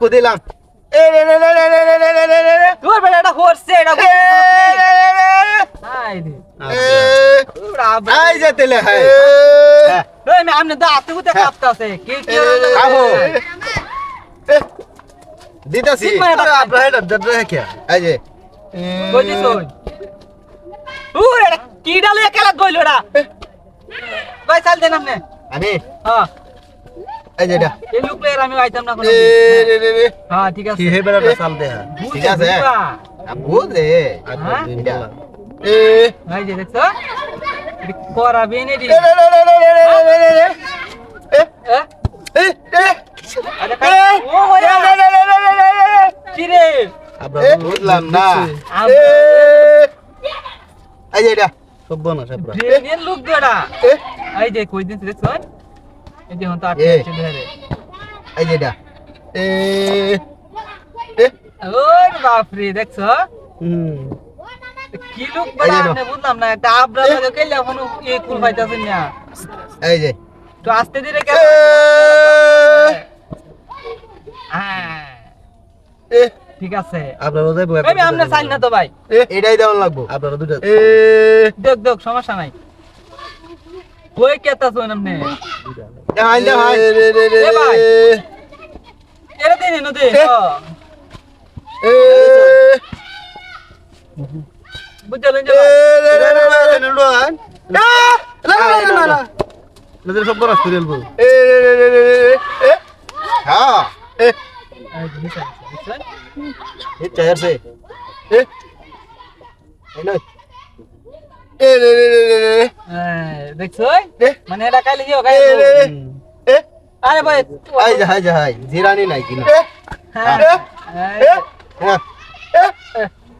দিলাম দিতাছি কি ডালে খেলা গইল ভাই চাল দেন আপনি আমি হ্যাঁ এই যেটা লুক আমি আইতাম না কোনো হ্যাঁ ঠিক আছে হে বুঝলাম না এই যে এটা সব বোনা সব এই যে কই দিন দেখছ এই যে হন তো এ। আটকে ধরে। এই যে এটা। এ এ। বাপ রে দেখছ? হুম। কি লুক এই বড়া বুঝলাম না একটা আবরা লাগে কেলে এখন এ কুল পাইতাছেন না? এই যে। তো আস্তে ধীরে কেন হ্যাঁ এ। ঠিক আছে। আপনারা যাইবো আমি আমনে চাই না তো ভাই। এটাই দেওয়ান লাগবো। আপনারা দুইটা এ দেখ দেখ সমস্যা নাই। কই কেতা শুন আমনে দেখাই দেখাই এ ভাই। এরে দিন এনো দে এ। ও, এ বুঝলেন যে? রে রে রে রে রে রে না না না না নদীর সব বরাস করে এলবো এ রে রে রে রে রে এ হ্যাঁ এ এই চায়ার সে এ এই নয় এ রে রে রে রে দেখছ মানে এটা কাইলে দিও কাইলে এ আরে ভাই আই যা হাই যা হাই। জিরানি নাই কিনা হ্যাঁ, এই, হ্যাঁ। এ। এ,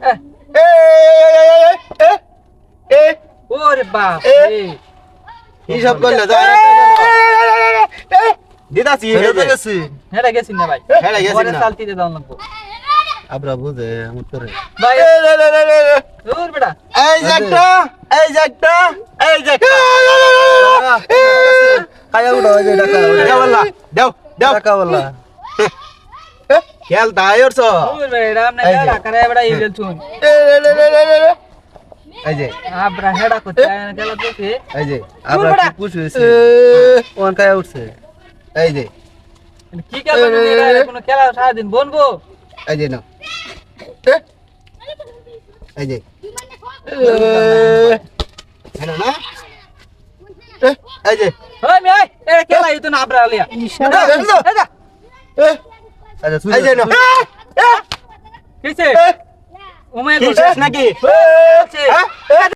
এ, এ এ এ ওরে বাপ এ। সব করলে? যা দিদাসি হেরে গেছে হেরা গেছি। না ভাই। হেরা গেছি না। চালতিতে দাও লাগবো। আবরা বুঝে আমার করে ভাই দূর বেটা। এই জায়গাটা এই যে একটা এই যে খায়া উঠো এই যে ডাকা ডাকা বললা দাও দাও ডাকা বললা খেল দায়র সো এই যে। আবরা হেডা করতে গেল তো এই যে আবরা পুষ হয়েছে? কোন খায়া উঠছে। এই যে। মানে কি খেলা কোনো খেলা সারাদিন বনবো? এই যে না এই যে। এই যে ওই মে এই কেলা ইতো না আবরা আলিয়া ইশারা নাকি